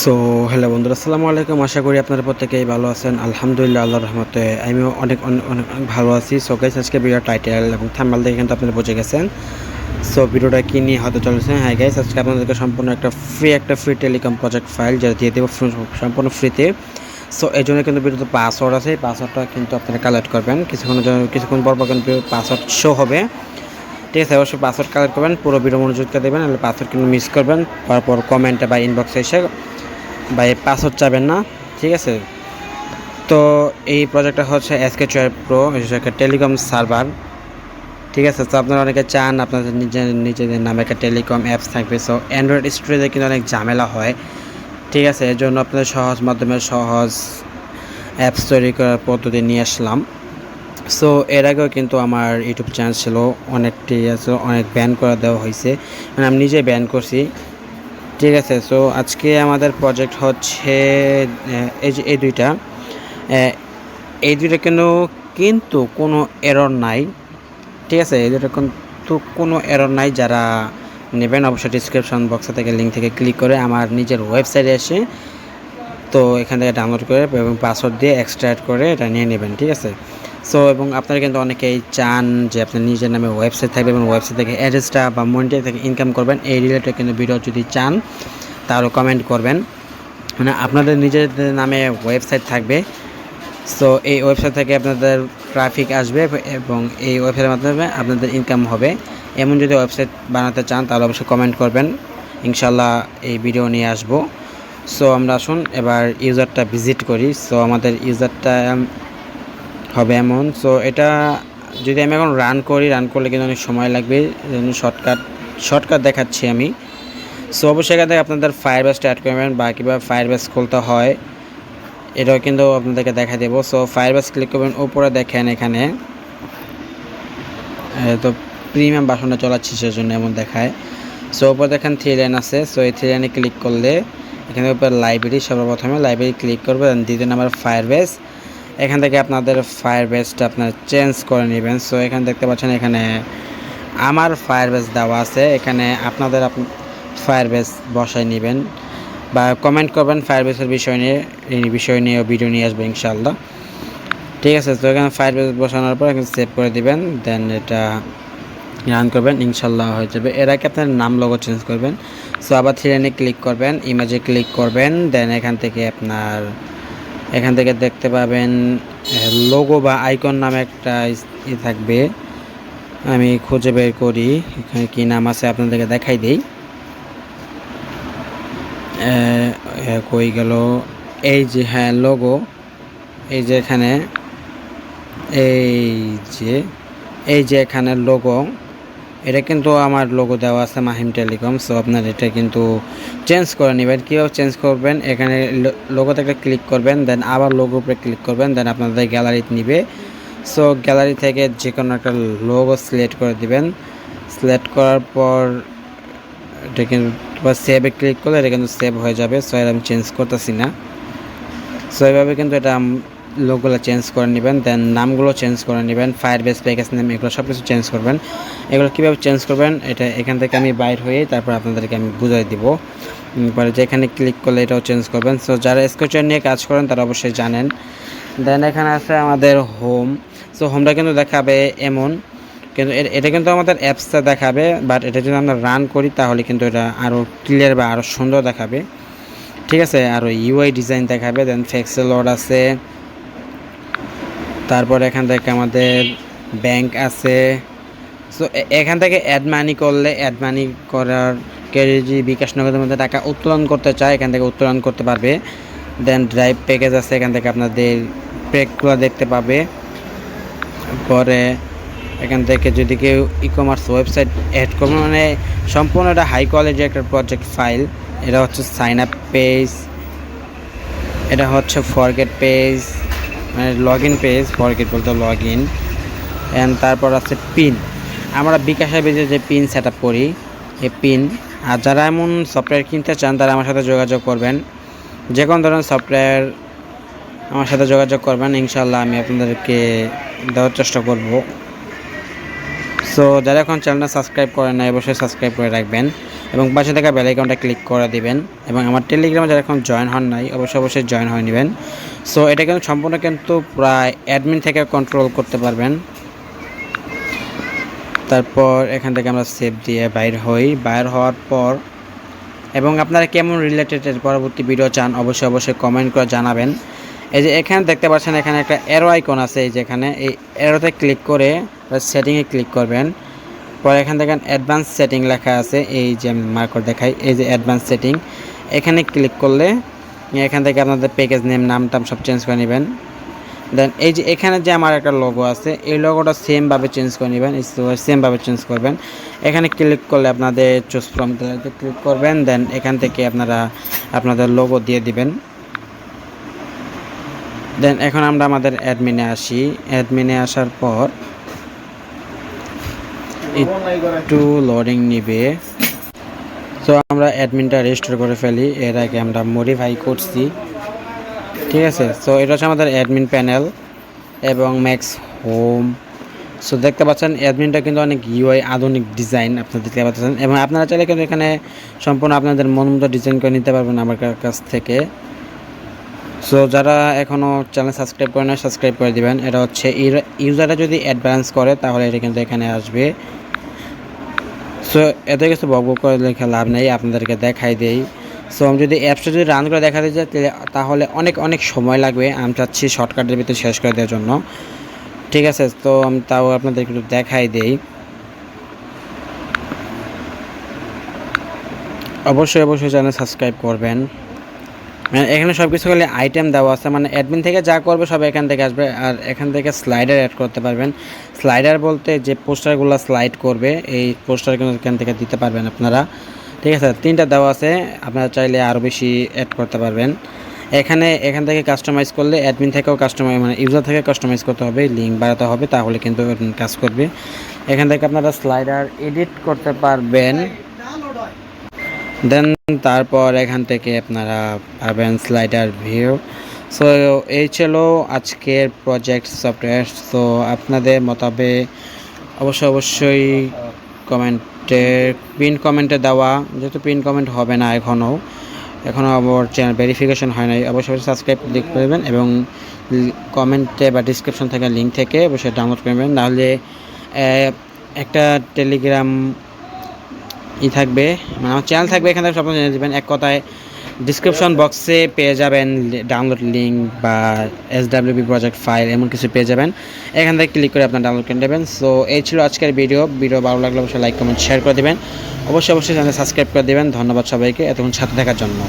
So hello বন্ধুরা, আসসালামু আলাইকুম। আশা করি আপনারা প্রত্যেকেই ভালো আছেন। আলহামদুলিল্লাহ, আল্লাহর রহমতে আমিও অনেক অনেক অনেক ভালো আছি। সো গাইস আজকে ভিডিও টাইটেল এবং থাম্বনেল দেখে কিন্তু আপনারা বুঝে গেছেন। সো ভিডিওটা কি নিয়ে হতে চলেছে? হ্যাঁ গাইস আজকে আপনাদেরকে সম্পূর্ণ একটা ফ্রি একটা ফ্রি টেলিকম প্রজেক্ট ফাইল যেটা দিয়ে দেবো সম্পূর্ণ ফ্রিতে সো এই জন্য কিন্তু ভিডিওতে পাসওয়ার্ড আছে। পাসওয়ার্ডটা কিন্তু আপনারা কালেক্ট করবেন। কিছুক্ষণের জন্য কিছুক্ষণ পর পর কিন্তু পাসওয়ার্ড শো হবে। ঠিক আছে, অবশ্যই পাসওয়ার্ড কালেক্ট করবেন। পুরো ভিডিও মনোযোগটা দেবেন নাহলে পাসওয়ার্ড কিন্তু মিস করবেন। তারপর কমেন্টে বা ইনবক্সে এসে বা এই পাসওয়ার্ড চাবেন না, ঠিক আছে? তো এই প্রজেক্টটা হচ্ছে এসকে চয়ের প্রো একটা টেলিকম সার্ভার ঠিক আছে? তো আপনারা অনেকে চান, আপনাদের নিজের, নিজেদের নামে একটা টেলিকম অ্যাপস থাকবে। সো অ্যান্ড্রয়েড স্টোরেজে কিন্তু অনেক ঝামেলা হয়, ঠিক আছে? এর জন্য আপনাদের সহজ মাধ্যমে সহজ অ্যাপস তৈরি করার পদ্ধতি নিয়ে আসলাম। সো এর আগেও কিন্তু আমার ইউটিউব চ্যানেল ছিল, অনেকটি আছে, অনেক ব্যান করে দেওয়া হয়েছে। মানে আমি নিজে ব্যান করছি। ঠিক আছে সো আজকে আমাদের প্রজেক্ট হচ্ছে এই যে এই দুইটা এই দুইটা কিন্তু কিন্তু কোনো এরর নাই, ঠিক আছে? এই দুইটা কিন্তু কোনো এরর নাই, যারা নেবেন অবশ্যই ডিসক্রিপশন বক্সে থেকে লিঙ্ক থেকে ক্লিক করে আমার নিজের ওয়েবসাইটে এসে, তো এখান থেকে ডাউনলোড করে এবং পাসওয়ার্ড দিয়ে এক্সট্রাক্ট করে এটা নিয়ে নেবেন, ঠিক আছে? সো এবং আপনারা কিন্তু অনেকেই চান যে আপনার নিজের নামে ওয়েবসাইট থাকবে এবং ওয়েবসাইট থেকে অ্যাড্রেসটা বা মনিটাই থেকে ইনকাম করবেন। এই রিলেটেড কিন্তু ভিডিও যদি চান, তাহলে কমেন্ট করবেন। মানে আপনাদের নিজেদের নামে ওয়েবসাইট থাকবে। সো এই ওয়েবসাইট থেকে আপনাদের ট্রাফিক আসবে এবং এই ওয়েবসাইটের মাধ্যমে আপনাদের ইনকাম হবে। এমন যদি ওয়েবসাইট বানাতে চান, তাহলে অবশ্যই কমেন্ট করবেন। ইনশাল্লাহ এই ভিডিও নিয়ে আসব। সো আমরা আসুন, এবার ইউজারটা ভিজিট করি। সো আমাদের ইউজারটা হবে এমন। সো এটা যদি আমি এখন রান করি রান করলে কিন্তু অনেক সময় লাগবে। শর্টকাট শর্টকাট দেখাচ্ছি আমি। সো অবশ্যই এখান থেকে আপনাদের ফায়ার বেসটা অ্যাড করবেন বা ফায়ার বেস খুলতে হয়, এটাও কিন্তু আপনাদেরকে দেখা দেবো। সো ফায়ার বেস ক্লিক করবেন, উপরে দেখেন এখানে। তো প্রিমিয়াম বাসনটা চলাচ্ছি সেজন্য এমন দেখায়। সো উপরে দেখেন থ্রি লাইন আছে। সো এই থ্রি লাইনে ক্লিক করলে এখানে উপরে লাইব্রেরি সর্বপ্রথমে লাইব্রেরি ক্লিক করবে দ্বিতীয় নাম্বার ফায়ার বেস এখান থেকে আপনাদের ফায়ার বেসটা আপনার চেঞ্জ করে নেবেন। সো এখানে দেখতে পাচ্ছেন এখানে আমার ফায়ার বেস দেওয়া আছে। এখানে আপনাদের ফায়ার বেস বসায় নেবেন বা কমেন্ট করবেন ফায়ার বেসের বিষয় নিয়ে, এই বিষয় নিয়ে ভিডিও নিয়ে আসবে ইনশাআল্লাহ। ঠিক আছে, তো এখানে ফায়ার বেস বসানোর পর এখানে সেভ করে দিবেন দেন এটা রান করবেন ইনশাল্লাহ হয়ে যাবে। এর আগে আপনার নাম লোগো চেঞ্জ করবেন। সো আবার থ্রি লাইনে ক্লিক করবেন ইমেজে ক্লিক করবেন দেন এখান থেকে আপনার এখান থেকে দেখতে পাবেন লোগো বা আইকন নামে একটা ই থাকবে। আমি খুঁজে বের করি, এখানে কী নাম আছে আপনাদেরকে দেখাই দিই। কই গেল? এই যে হ্যাঁ লোগো এই যে এখানে, এই যে এই যে এখানে লোগো এটা কিন্তু আমার লোগো দেওয়া আছে মাহিম টেলিকম সো আপনার এটা কিন্তু চেঞ্জ করে নেবেন। কীভাবে চেঞ্জ করবেন? এখানে লোগোতে একটা ক্লিক করবেন দেন আবার লোগো উপরে ক্লিক করবেন দেন আপনাদের গ্যালারিতে নিবে। সো গ্যালারি থেকে যে কোনো একটা লোগো সিলেক্ট করে দিবেন। সিলেক্ট করার পর এটা কিন্তু সেভে ক্লিক করলে এটা কিন্তু সেভ হয়ে যাবে সো এটা আমি চেঞ্জ করতেছি না। সো এইভাবে কিন্তু এটা লোকগুলো চেঞ্জ করে নেবেন দেন নামগুলো চেঞ্জ করে নেবেন ফায়ার বেস প্যাকেজ নেম এগুলো সব কিছু চেঞ্জ করবেন। এগুলো কীভাবে চেঞ্জ করবেন, এটা এখান থেকে আমি বাইর হয়ে তারপর আপনাদেরকে আমি বুঝাই দিব। পরে যেখানে ক্লিক করলে এটাও চেঞ্জ করবেন। সো যারা স্কেচার নিয়ে কাজ করেন, তারা অবশ্যই জানেন। দেন এখানে আছে আমাদের হোম সো হোমটা কিন্তু দেখাবে এমন, কিন্তু এটা কিন্তু আমাদের অ্যাপসটা দেখাবে বাট এটা যদি আমরা রান করি, তাহলে কিন্তু এটা আরও ক্লিয়ার বা আরও সুন্দর দেখাবে। ঠিক আছে, আর ইউআই ডিজাইন দেখাবে দেন ফেক্সেল লড আছে। তারপর এখান থেকে আমাদের ব্যাংক আছে। সো এখান থেকে অ্যাড মানি করলে অ্যাড মানি করার কেউ যদি বিকাশ নগদের মধ্যে টাকা উত্তোলন করতে চায়, এখান থেকে উত্তোলন করতে পারবে। দেন ড্রাইভ প্যাকেজ আছে, এখান থেকে আপনাদের প্যাকগুলো দেখতে পাবে। পরে এখান থেকে যদি কেউ ই কমার্স ওয়েবসাইট অ্যাড করবে মানে সম্পূর্ণ একটা হাই কোয়ালিটির একটা প্রজেক্ট ফাইল এটা হচ্ছে সাইন আপ পেজ এটা হচ্ছে ফরগেট পেজ মানে লগ ইন পেজ ফরগেট বলতে লগ ইন অ্যান্ড তারপর আছে পিন আমরা বিকাশে বেজে যে পিন সেট আপ করি, এই পিন আর যারা এমন সফটওয়্যার কিনতে চান, তারা আমার সাথে যোগাযোগ করবেন। যে কোনো ধরনের সফটওয়্যার আমার সাথে যোগাযোগ করবেন ইনশাল্লাহ আমি আপনাদেরকে দেওয়ার চেষ্টা করব। সো যারা এখন চ্যানেলটা সাবস্ক্রাইব করেন না অবশ্যই সাবস্ক্রাইব করে রাখবেন এবং পাশে থাকা বেল আইকনটা ক্লিক করে দিবেন এবং আমার টেলিগ্রামে যারা এখন জয়েন হন নাই, অবশ্যই অবশ্যই জয়েন হয়ে নেবেন। সো এটা কিন্তু সম্পূর্ণ কিন্তু প্রায় অ্যাডমিন থেকে কন্ট্রোল করতে পারবেন। তারপর এখান থেকে আমরা সেভ দিয়ে বাইর হই। বাইর হওয়ার পর এবং আপনারা কেমন রিলেটেড পরবর্তী ভিডিও চান, অবশ্যই অবশ্যই কমেন্ট করে জানাবেন। এই যে এখানে দেখতে পাচ্ছেন, এখানে একটা এরো আইকন আছে, এই যে এখানে এই এরোতে ক্লিক করে সেটিংয়ে ক্লিক করবেন। পরে এখান থেকে অ্যাডভান্স সেটিং লেখা আছে, এই যে আমি মার্কর দেখাই, এই যে অ্যাডভান্স সেটিং এখানে ক্লিক করলে এখান থেকে আপনাদের প্যাকেজ নেম নাম, টাম সব চেঞ্জ করে নেবেন। দেন এই যে এখানে যে আমার একটা লোগো আছে, এই লোগোটা সেমভাবে চেঞ্জ করে নেবেন সেমভাবে চেঞ্জ করবেন। এখানে ক্লিক করলে আপনাদের চুজ ফ্রম ক্লিক করবেন দেন এখান থেকে আপনারা আপনাদের লোগো দিয়ে দিবেন। দেন এখন আমরা আমাদের অ্যাডমিনে আসি। অ্যাডমিনে আসার পর একটু লোডিং নিবে। তো আমরা অ্যাডমিনটা রেজিস্টার করে ফেলি। এর আগে আমরা মডিফাই করছি। ঠিক আছে? সো এটা হচ্ছে আমাদের অ্যাডমিন প্যানেল এবং ম্যাক্স হোম সো দেখতে পাচ্ছেন অ্যাডমিনটা কিন্তু অনেক ইউআই আধুনিক ডিজাইন আপনারা দেখতে পাচ্ছেন। এবং আপনারা চাইলে কিন্তু এখানে সম্পূর্ণ আপনাদের মন মতো ডিজাইন করে নিতে পারবেন আমার কাছ থেকে। সো যারা এখনও চ্যানেল সাবস্ক্রাইব করে না সাবস্ক্রাইব করে দিবেন। এটা হচ্ছে ইউজাররা যদি অ্যাডভান্স করে, তাহলে এটা কিন্তু এখানে আসবে। সো এত কিছু বক করে লেখা লাভ নেই, আপনাদেরকে দেখাই দেই। সো আমি যদি অ্যাপসটা যদি রান করে দেখাতে যাই তাহলে- অনেক অনেক সময় লাগবে। আমি চাচ্ছি শর্টকাটের ভিতরে শেষ করে দেওয়ার জন্য। ঠিক আছে, তো আমি তাও আপনাদেরকে একটু দেখাই দেই। অবশ্যই অবশ্যই চ্যানেল সাবস্ক্রাইব করবেন। এখানে সব কিছু খালি আইটেম দেওয়া আছে মানে অ্যাডমিন থেকে যা করবে সব এখান থেকে আসবে, আর এখান থেকে স্লাইডার অ্যাড করতে পারবেন। স্লাইডার বলতে যে পোস্টারগুলো স্লাইড করবে, এই পোস্টার কিন্তু এখান থেকে দিতে পারবেন আপনারা। ঠিক আছে, তিনটা দেওয়া আছে, আপনারা চাইলে আরও বেশি অ্যাড করতে পারবেন। এখানে, এখান থেকে কাস্টমাইজ করলে অ্যাডমিন থেকেও কাস্টমাইজ মানে ইউজার থেকে কাস্টমাইজ করতে হবে লিঙ্ক বাড়াতে হবে, তাহলে কিন্তু কাজ করবে। এখান থেকে আপনারা স্লাইডার এডিট করতে পারবেন। দেন তারপর এখান থেকে আপনারা পাবেন স্লাইডার ভিউ সো এই ছিল আজকের প্রজেক্ট সফটওয়্যার সো আপনাদের মোতাবেক অবশ্যই অবশ্যই কমেন্টে পিন কমেন্টে দেওয়া, যেহেতু পিন কমেন্ট হবে না এখনও এখনও আমার চ্যানেল ভেরিফিকেশন হয় নাই, অবশ্যই অবশ্যই সাবস্ক্রাইব ক্লিক করবেন এবং কমেন্টে বা ডিসক্রিপশন থেকে লিঙ্ক থেকে অবশ্যই ডাউনলোড করবেন নাহলে একটা টেলিগ্রাম ই থাকবে মানে আমার চ্যানেল থাকবে, এখান থেকে সব জেনে দেবেন। এক কথায় ডিসক্রিপশন বক্সে পেয়ে যাবেন ডাউনলোড লিঙ্ক বা এস ডাব্লিউবি প্রজেক্ট ফাইল এমন কিছু পেয়ে যাবেন। এখান থেকে ক্লিক করে আপনার ডাউনলোড করে নেবেন। সো এই ছিল আজকের ভিডিও ভিডিও ভালো লাগলে অবশ্যই লাইক কমেন্ট শেয়ার করে দেবেন। অবশ্যই অবশ্যই চ্যানেল সাবস্ক্রাইব করে দেবেন। ধন্যবাদ সবাইকে এতক্ষণ সাথে থাকার জন্য।